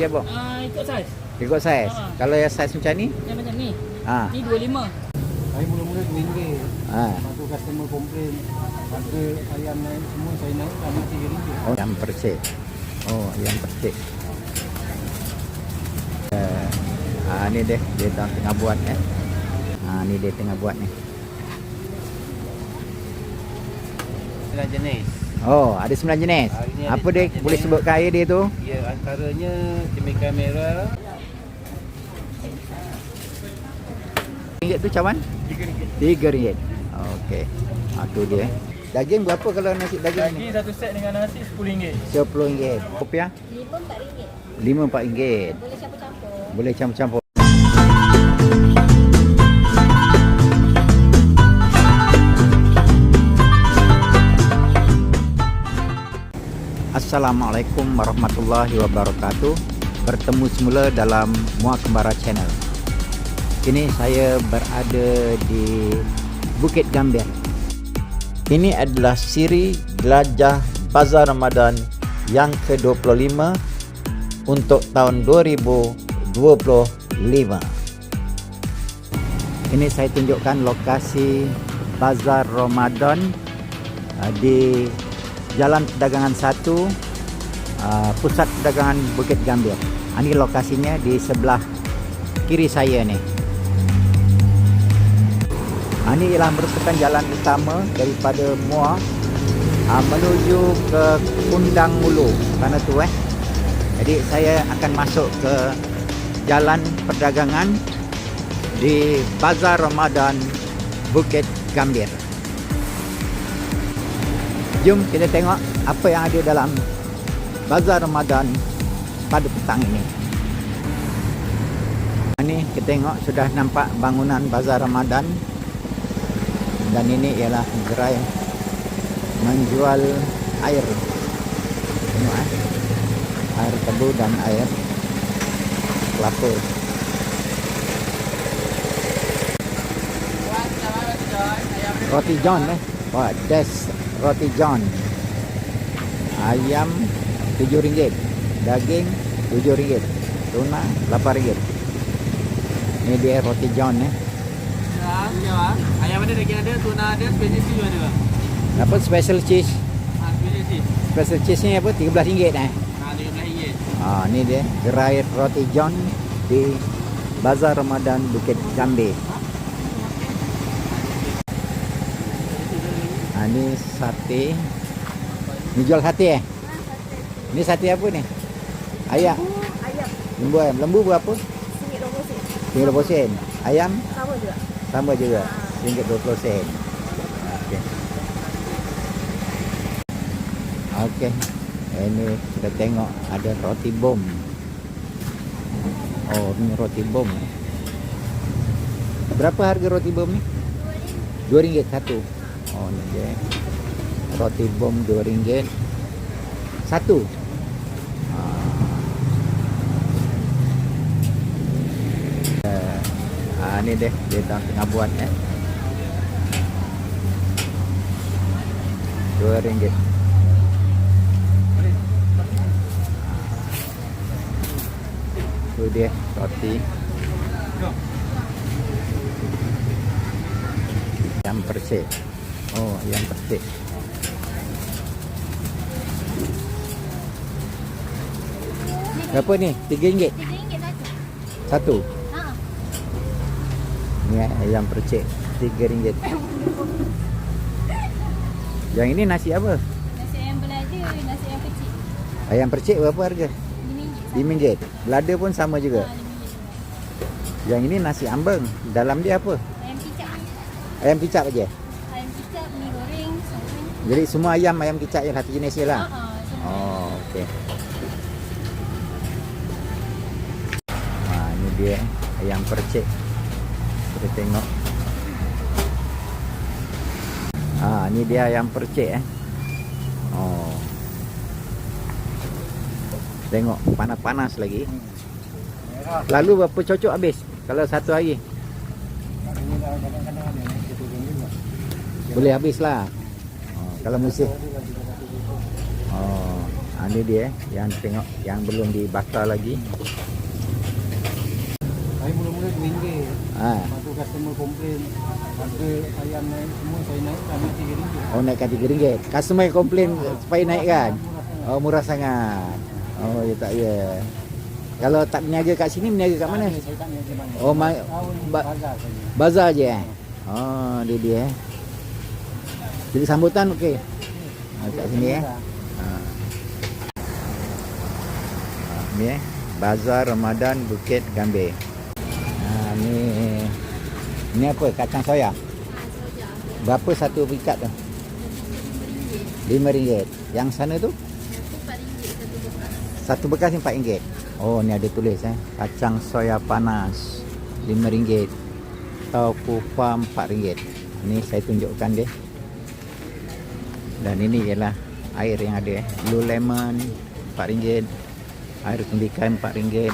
dia apa? Ah, ikut saiz. Ikut saiz. Ha. Kalau yang saiz macam ni? Yang macam ni. Ha. Ni 25. Saya mula-mula RM2. Ha. Lepas tu customer komplain. Harga ayam naik semua saya naik sama RM3. Oh, yang percik. Oh, yang percik. Uh, ah, ni dia, dia tengah, tengah buat eh. Ah, ni dia tengah buat ni. Sembilan jenis. Oh, ada sembilan jenis. Ada Apa dia sembilan boleh jenis. sebutkan air dia tu? Ya, antaranya cemika merah. Ringgit tu cawan? Tiga ringgit. Okey. Ah, tu dia. Daging berapa kalau nasi daging ni? Lagi satu set dengan nasi RM10. Sepuluh ringgit. Kopiah? Lima empat ringgit. Lima empat ringgit. Boleh campur-campur. Boleh campur-campur. Assalamualaikum warahmatullahi wabarakatuh. Bertemu semula dalam Muak Kembara Channel. Kini saya berada di Bukit Gambir. Ini adalah siri Jelajah Bazar Ramadan yang ke-25 untuk tahun 2025. Ini saya tunjukkan lokasi Bazar Ramadan uh, di Jalan Perdagangan 1 uh, Pusat Perdagangan Bukit Gambir. Ah, Ini lokasinya di sebelah kiri saya ni. Ah, Ini ialah merupakan jalan utama daripada Muar uh, menuju ke Kundang Mulu. Mana tu eh? Jadi saya akan masuk ke jalan perdagangan di Bazar Ramadan Bukit Gambir. Jom kita tengok apa yang ada dalam Bazar Ramadan pada petang ini. Ini kita tengok sudah nampak bangunan Bazar Ramadan dan ini ialah gerai menjual air. Tengok eh air tebu dan air kelapa. Roti John eh. Wah, that's roti John. Ayam RM7. Daging RM7. Tuna RM8. Ini dia roti John eh. Ya, ya. Ayam ada, daging ada, tuna ada, special cheese ada. Apa special cheese? Ha, special cheese. Special cheese ni apa? RM13 eh. Ha, RM13. Ah, ni dia gerai roti John di Bazar Ramadan Bukit Gambir. Ah, ni sate. Ni jual sate eh? Ni sate apa ni? Ayam. Ayam. Lembu ayam. Lembu berapa? RM1.20 RM20 sen. Ayam Sama juga. sama juga. RM20 sen. Okey. Okey. Ini kita tengok ada roti bom. Oh, ni roti bom. Berapa harga roti bom ni? RM2 satu. Oh, ni dia. Roti bom RM2 satu. Ah. Ah, ni dia, dia tengah, tengah buat eh. Dua ringgit. Tu dia roti. Yang persik. Oh, yang persik. Berapa ni? Tiga ringgit. RM3 satu. Satu. Ha. Ni eh, ayam percik tiga ringgit. Yang ini nasi apa? Nasi ayam belada, nasi ayam kecil. Ayam percik berapa harga? RM5 Lima ringgit. Belada pun sama juga. Ha, RM5. Yang ini nasi ambeng. Dalam dia apa? Ayam kicap. Ayam kicap aja. Ayam kicap, mi goreng, sama. Jadi semua ayam ayam kicap yang satu jenis je lah. Ha, ha, sama. Oh, okey. Ha, ini dia ayam percik. Kita tengok. Ah, ni dia ayam percik eh. Oh. Tengok panas-panas lagi. Lalu berapa cocok habis kalau satu hari? Ini lah. Boleh habis lah. Kalau ringgit. Oh, Ha, ni dia eh, yang tengok yang belum dibakar lagi. Saya mula-mula RM2. Ha. Lepas tu customer komplain harga ayam naik semua saya naikkan naik RM3. Oh naikkan RM3. Customer yang komplain supaya naikkan. Oh murah sangat. Oh ya tak ya. Kalau tak berniaga kat sini berniaga kat mana? Saya tak ke mana. Oh, ma- ba- bazar saja. Bazar je eh. Oh dia dia eh. Jadi sambutan okey. Ha, kat sini eh. Ha. Ha, ni eh. Bazar Ramadan Bukit Gambir. Ha, ni ni apa? Kacang soya. Berapa satu pikat tu? RM5. Yang sana tu? Satu bekas ni RM4. Oh ni ada tulis eh. Kacang soya panas RM5. Tau pupa RM4. Ni saya tunjukkan dia. Dan ini ialah air yang ada eh. Blue lemon RM4. Air tembikai RM4.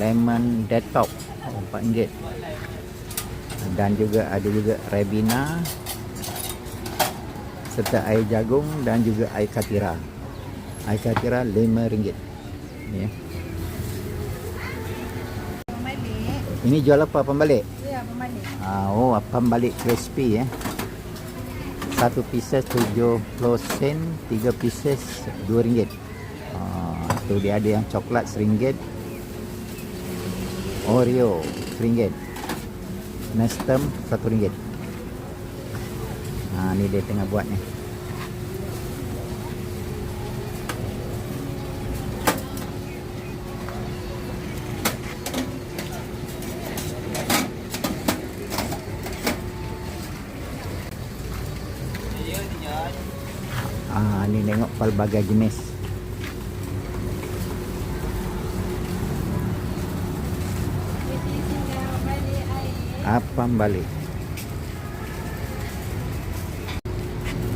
Lemon detox oh, RM4. Dan juga ada juga Rebina serta air jagung dan juga air katira. Air katira RM5. Ni eh. Pembalik. Ini jual apa pembalik? Ya, pembalik. Ah, oh, pembalik crispy eh. Satu pieces 70 sen, tiga pieces RM2. Ah, tu dia ada yang coklat RM1. Oreo RM1. Nestem RM1. Ah, ni dia tengah buat ni. Ah, ni tengok pelbagai jenis. Balik. Apa balik?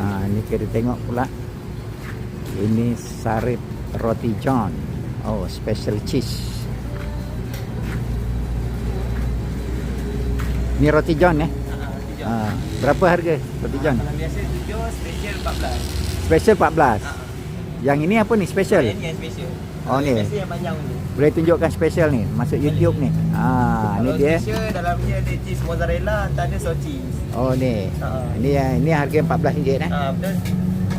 Ah, ni kita tengok pula. Ini sarip roti john. Oh, special cheese. Ni roti john eh? Ah, berapa harga roti john? Kalau biasa 7, special 14. Special 14. Yang ini apa ni special? Yang ni yang special. Oh, ni. Special yang panjang ni. Boleh tunjukkan special ni masuk YouTube ni. Ah, ni dia. special dalamnya ada cheese mozzarella, tak ada cheese. Oh ni. Ha. Ini yang ini harga RM14 eh. Ha, betul.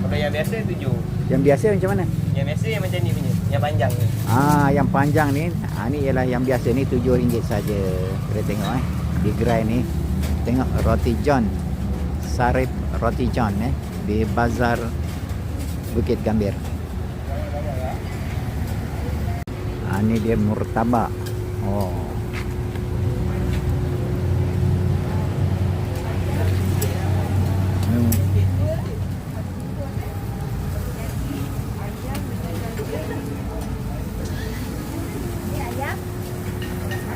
Kalau yang biasa 7. Yang biasa macam mana? Yang biasa yang macam ni punya, yang panjang ni. Ah, yang panjang ni, ah ni ialah yang biasa ni RM7 saja. Kita tengok eh. Di gerai ni. Tengok roti john. Sarip roti john eh di bazar Bukit Gambir. Ah ni dia murtabak. Oh. Hmm. Ni ayam.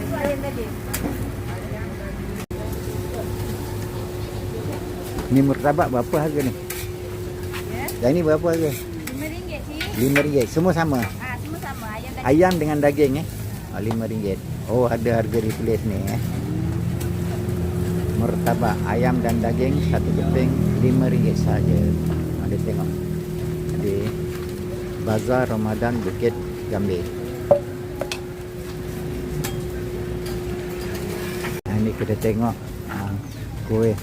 Itu ayam tadi. Ni murtabak berapa harga ni? Ya. Yang ni berapa harga? RM5 sih. RM5. Semua sama. Ah, semua sama. Ayam tadi. Ayam dengan daging eh. Ah, RM5. Oh, ada harga ditulis ni eh. Murtabak ayam dan daging satu keping RM5 saja. Ada tengok. Di Bazar Ramadan Bukit Gambir. Nah, ini kita tengok ah, kuih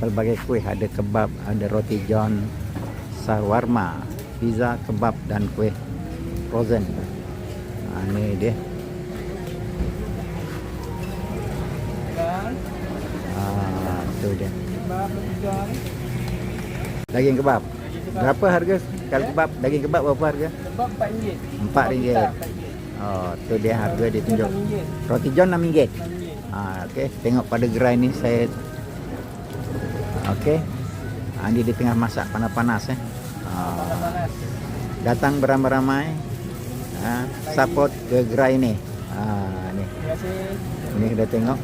pelbagai kuih ada kebab, ada roti john, sawarma, pizza, kebab dan kuih frozen. Ha, ni dia. Ah, tu dia. Daging kebab. Berapa harga kalau kebab? Daging kebab berapa harga? Sebab RM4. RM4. Oh, tu dia harga dia tunjuk. Roti john RM6. Ha, okey, tengok pada gerai ni saya Okey. Ha, ni di tengah masak panas-panas eh. Ha, datang beramai-ramai. Ha, support ke gerai ni. Ha, ni. Ni kita tengok.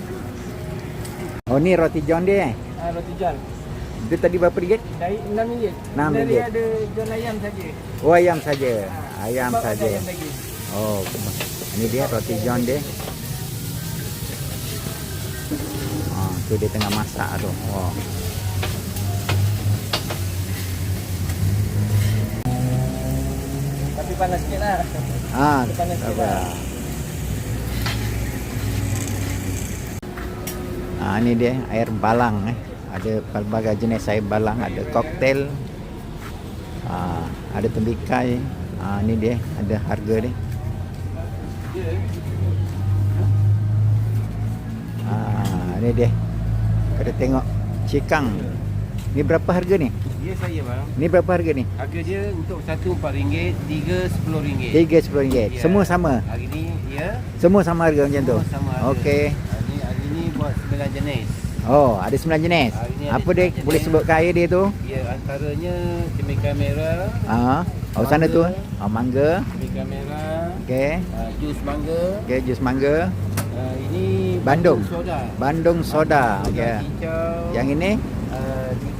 Oh ni roti john dia eh. Ah, roti john. Dia tadi berapa ringgit? Dari RM6. RM6. Dari ada john ayam saja. Oh ayam saja. Ayam saja. Ayam daging. Oh, ini dia roti john dia. Ah, tu dia tengah masak tu. Oh. Panas sikit lah. Ah, Dia panas sikit sabar. Ah, ni dia air balang eh. Ada pelbagai jenis air balang, ada koktel. Ah, ada tembikai. Ah, ni dia ada harga dia. Ah, ni dia. Kita tengok cikang. Ni berapa harga ni? Ya saya bang. Ni berapa harga ni? Harga dia untuk satu RM4, tiga RM10. Tiga sepuluh ringgit. Ya. Semua sama. Hari ni ya. Semua sama harga macam tu. Semua sama harga. Okey. Hari ni hari ni buat 9 jenis. Oh, ada sembilan jenis. Ada Apa dia sembilan jenis. boleh sebut kaya dia tu? Ya antaranya cemekar merah, Ah, oh sana tu. Mangga. Oh, mangga. cemekar merah, Okey. uh, jus mangga, Okey, jus mangga. uh, ini Bandung. batu soda. Bandung soda. Okey. Yang ini?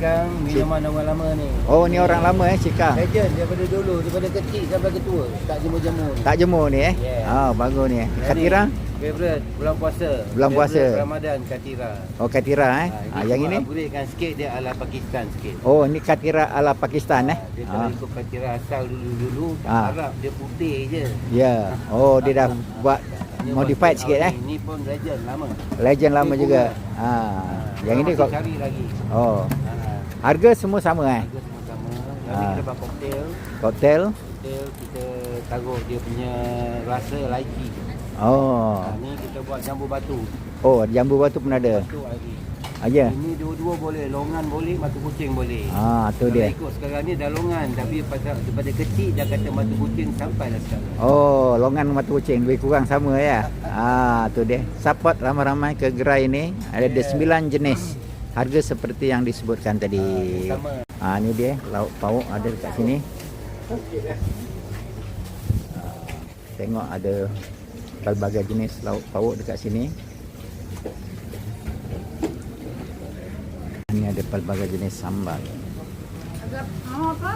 Tigang minuman orang lama ni. Oh, ni orang lama eh, Cika. Legend daripada dulu, daripada kecil sampai ke tua. Tak jemur-jemur. Tak jemur ni eh. Yeah. Oh, bagus ni. eh. Yang Katira? Favorite bulan puasa. Bulan puasa. Favorite Ramadan Katira. Oh, Katira eh. Ah, yang cuma ini? upgradekan sikit dia ala Pakistan sikit. Oh, ni Katira ala Pakistan eh. Dia Ah. kalau ikut Katira asal dulu-dulu tak Ah. harap dia putih je. Ya. Oh, dia dah buat Dia modified sikit eh. Ni, ni pun legend lama. Legend lama Dia juga. Ah. Ah, Yang ini kok cari lagi. Oh. Ah, Harga semua sama eh. harga semua sama. Ni Ah. kita buat koktel. Koktel. Koktel kita taruh dia punya rasa lychee. Oh. Ah, ni kita buat jambu batu. Oh, jambu batu pun ada. Batu lagi. Ah, ya. Ini dua-dua boleh, longan boleh, matu kucing boleh. Ah, tu Kalau dia. ikut sekarang ni dah longan tapi pada daripada kecil dia kata matu kucing sampai lah sekarang. Oh, longan mata kucing lebih kurang sama ya. Ah, tu dia. Support ramai-ramai ke gerai ini. Ada Yeah. sembilan jenis. Harga seperti yang disebutkan tadi. Ah, sama. Ah, ni dia lauk pauk ada dekat sini. Ah, Tengok ada pelbagai jenis lauk pauk dekat sini. Ini ada pelbagai jenis sambal. Agak mau apa?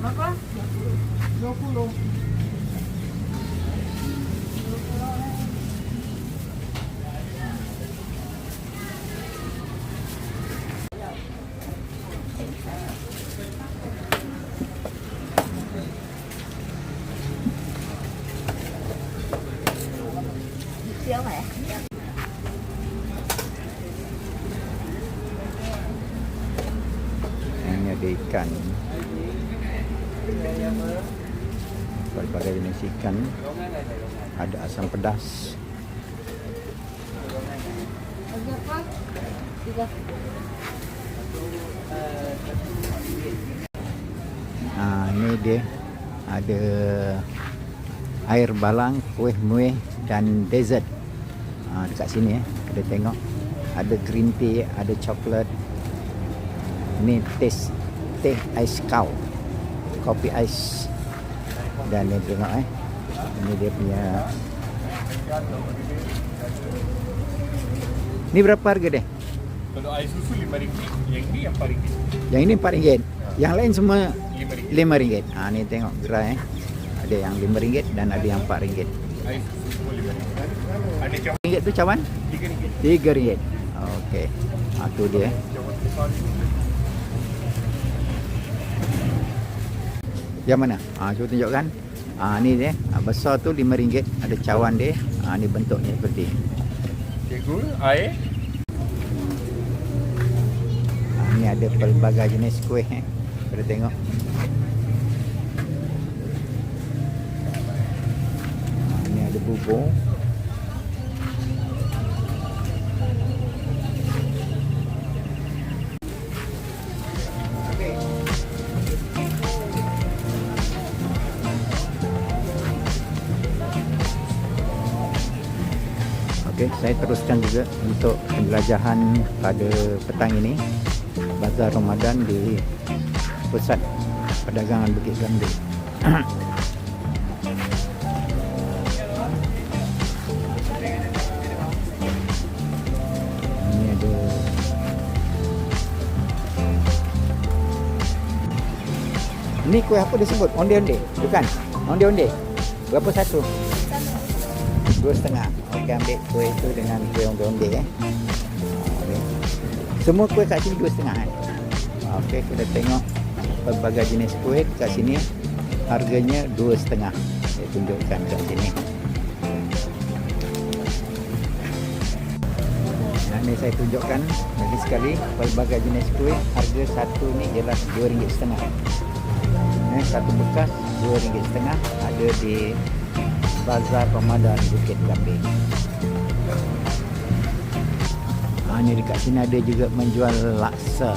Mau apa? 20. Siapa ya? Ini ada ikan. Berbagai jenis ikan. Ada asam pedas. Ah, ini dia ada air balang, kuih muih dan dessert. Ah, dekat sini eh. Ada tengok. Ada green tea, ada coklat. Ini taste teh ais kau. Kopi ais. Dan ni tengok eh. Ini dia punya Ni berapa harga dia? Kalau air susu RM5, yang ni yang RM4. Yang ini RM4. Yang lain semua RM5. RM5. Ha ni tengok gerai eh. Ada yang RM5 dan ada yang RM4. Air susu semua RM5. Ada cawan RM5 tu cawan? RM3. RM3. Okey. Ha tu dia. Yang mana? Ha cuba tunjukkan. Ha ni dia. Ha, besar tu RM5. Ada cawan dia. Ha ni bentuknya seperti. Cikgu, air. Ha, ni ada pelbagai jenis kuih eh. Kita tengok. Ha, ni ada bubur. Teruskan juga untuk penjelajahan pada petang ini Bazar Ramadan di Pusat Perdagangan Bukit Gambir. Ini ada Ini kuih apa disebut? Onde-onde? Bukan? Onde-onde? Berapa satu? Dua setengah. Okey ambil kuih itu dengan kuih onde-onde eh. Okey. Semua kuih kat sini dua setengah eh. Okey kita tengok pelbagai jenis kuih kat sini harganya dua setengah. Saya tunjukkan kat sini. Nah, ini saya tunjukkan lagi sekali pelbagai jenis kuih harga satu ni ialah dua ringgit setengah. Ini satu bekas dua ringgit setengah ada di Bazar Ramadan Bukit Kambing. Ha, ni dekat sini ada juga menjual laksa,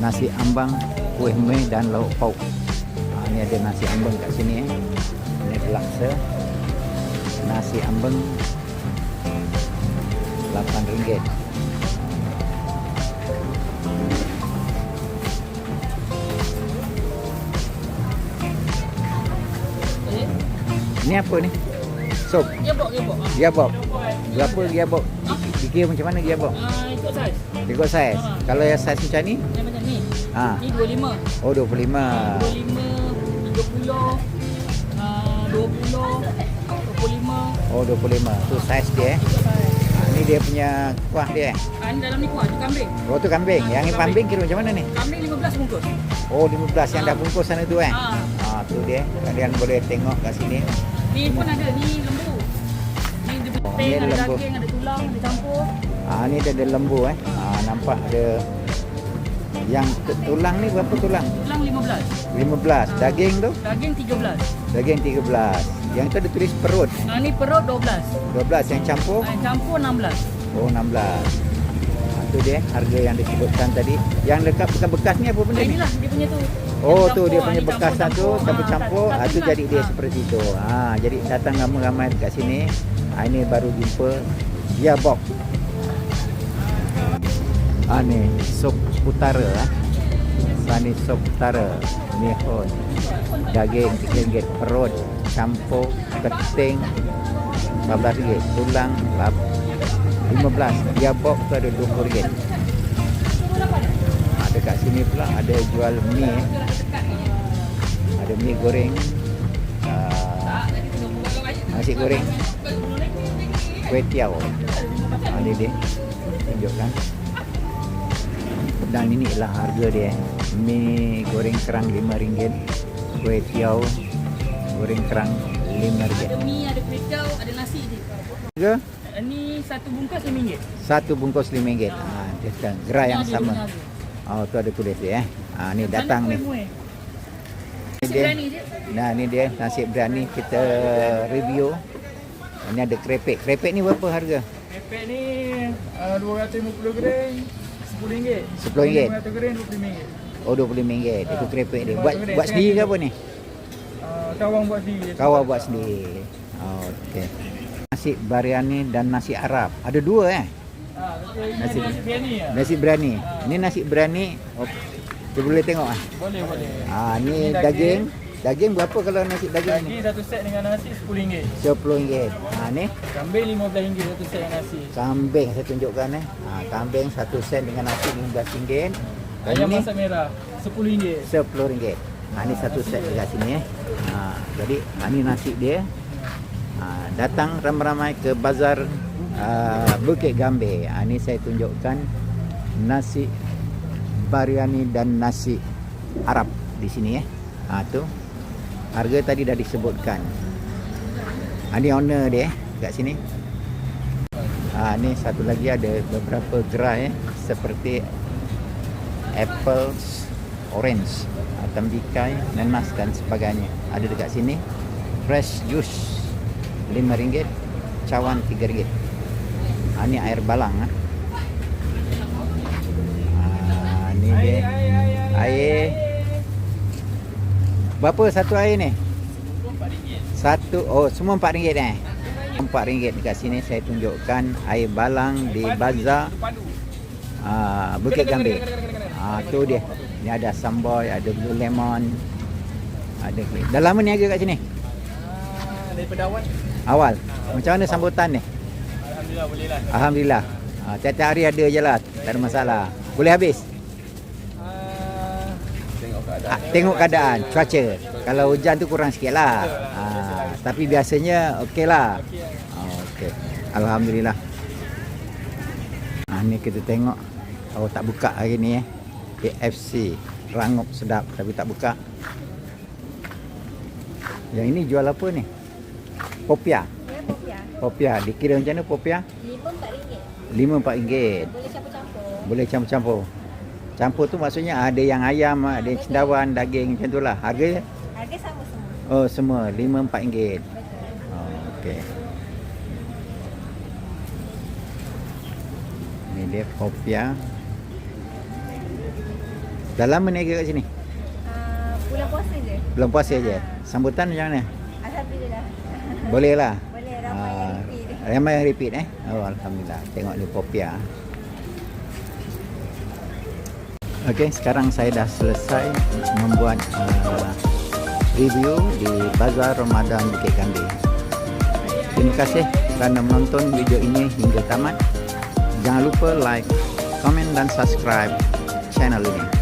nasi ambang, kuih meh dan lauk pauk. Ha, ni ada nasi ambang kat sini eh. Ini laksa, nasi ambang RM8. Ni apa ni? Sop. Gearbox, gearbox. Ah. Gearbox. Berapa gearbox? Fikir macam mana gearbox? Ah, ikut saiz. Ikut saiz. Ha. Kalau yang saiz macam ni? Yang macam ni. Ha. Ni 25. Oh 25. Ah, 25, 30, ah, 20, 25. Oh 25. Tu saiz dia eh. Ha, ni dia punya kuah dia eh. Ah, ni dalam ni kuah, tu kambing. Oh tu kambing. Ha, Yang ni kambing kira macam mana ni? Kambing 15 bungkus. Oh 15 yang dah bungkus sana tu eh. Ah. Ha tu dia. Kalian boleh tengok kat sini. Ni pun ada, ni lembu. Ni dia Oh, ni ada lembu. daging, ada tulang, ada campur. Ha ni dia ada lembu eh. Ha nampak ada yang tu- tulang ni berapa tulang? Tulang 15. 15. Daging tu? Daging 13. Daging 13. Yang tu ada tulis perut. Ah, ni perut 12. 12 yang campur. Ah, campur 16. Oh 16. Ha, tu dia harga yang disebutkan tadi. Yang dekat bekas-bekas ni apa benda Ah, ni? inilah dia punya tu. Oh Dia tu dia punya ah, bekas tu campur-campur. Ah, tu jadi dia seperti tu. Ha jadi datang ramai-ramai dekat sini. Ha ini baru jumpa gearbox. Ha ni sup utara ah. Ha ni sup utara. Mihun. Daging RM3 perut campur keting RM14 tulang lap- 15 gearbox tu ada RM20 ha, dekat sini pula ada jual mi ada mi goreng. Uh, nasi goreng. Kuih tiaw. Ha, ni dia. Tunjukkan. Dan ini lah harga dia. Mi goreng kerang RM5 kuih tiaw goreng kerang RM5 Ada mi, ada kuih tiaw, ada nasi je. harga? Ah, Ni satu bungkus RM5. satu bungkus RM5 ha, dia sekarang gerai yang ada sama. Oh tu ada tulis dia eh ha, ni datang ni Nasi dia. berani je. Nah ni dia nasi berani kita review. Ini ada krepek. Krepek ni berapa harga? Pepek ni uh, 250 gram RM10. RM10. 500 gram RM25. Oh RM25. Itu krepek dia. Buat buat sendiri ke apa ni? Uh, kawang buat sendiri. Kawal buat sendiri. Oh, okey. Nasi biryani dan nasi Arab. Ada dua eh? Ah, Nasi- nasi nasi biryani ya. Nasi berani. Ini nasi berani. Oh, kita boleh tengok ah. Boleh boleh. Ah ni Ini daging. Daging berapa kalau nasi daging Daging ni? satu set dengan nasi RM10. RM10. Ah ni Kambing RM15 satu set dengan nasi. kambing saya tunjukkan eh. Ah kambing satu sen dengan nasi RM15. Dan Ayam ni masak merah RM10. RM10. Ha, ni satu set dekat sini eh. Ha, jadi ha, ni nasi dia. Ha, datang ramai-ramai ke bazar uh, Bukit Gambir. Ha, ni saya tunjukkan nasi biryani dan nasi Arab di sini eh. Ha, tu. Harga tadi dah disebutkan. Ha, ni owner dia eh, kat sini. Ha, ni satu lagi ada beberapa gerai eh, seperti apples, orange, ah, tembikai, nanas dan sebagainya. Ada dekat sini. Fresh juice RM5, cawan RM3. Ha, ni air balang ah. Ha, ni dia. Air. Berapa satu air ni? Satu oh semua RM4 eh. RM4 dekat sini saya tunjukkan air balang di bazar ah, Bukit Gambir. Ah tu dia. Ni ada samboy, ada blue lemon. Ada Dah lama ni kat sini? Ah, daripada awal. Awal. Macam mana sambutan ni? Alhamdulillah boleh lah. Alhamdulillah. Ah, tiap-tiap hari ada je lah. Tak ada masalah. Boleh habis? Ah, Ah, tengok keadaan, cuaca. Kalau hujan tu kurang sikit lah. Ah, tapi biasanya okey lah. Oh, okey. Alhamdulillah. Ah, ni kita tengok. Oh tak buka hari ni eh. KFC. rangup sedap tapi tak buka. Yang ini jual apa ni? Popia. Ya, popia. Popia. Dikira macam mana popia? Lima empat ringgit. RM5-4. Boleh campur-campur. Boleh campur-campur. Campur tu maksudnya ada yang ayam, ada yang cendawan, daging macam tu lah. Harga Harga sama semua. oh semua RM5-4. Betul. Oh, okey. Ni dia popia. Dah lama ni kat sini? Uh, bulan puasa je. Belum puasa je. Ha. Sambutan macam mana? Alhamdulillah. Boleh lah. Boleh ramai yang Ah, repeat. Ramai yang repeat eh. Oh alhamdulillah. Tengok ni popia. Okey, sekarang saya dah selesai membuat uh, review di Bazar Ramadan Bukit Kandil. Terima kasih kerana menonton video ini hingga tamat. Jangan lupa like, komen dan subscribe channel ini.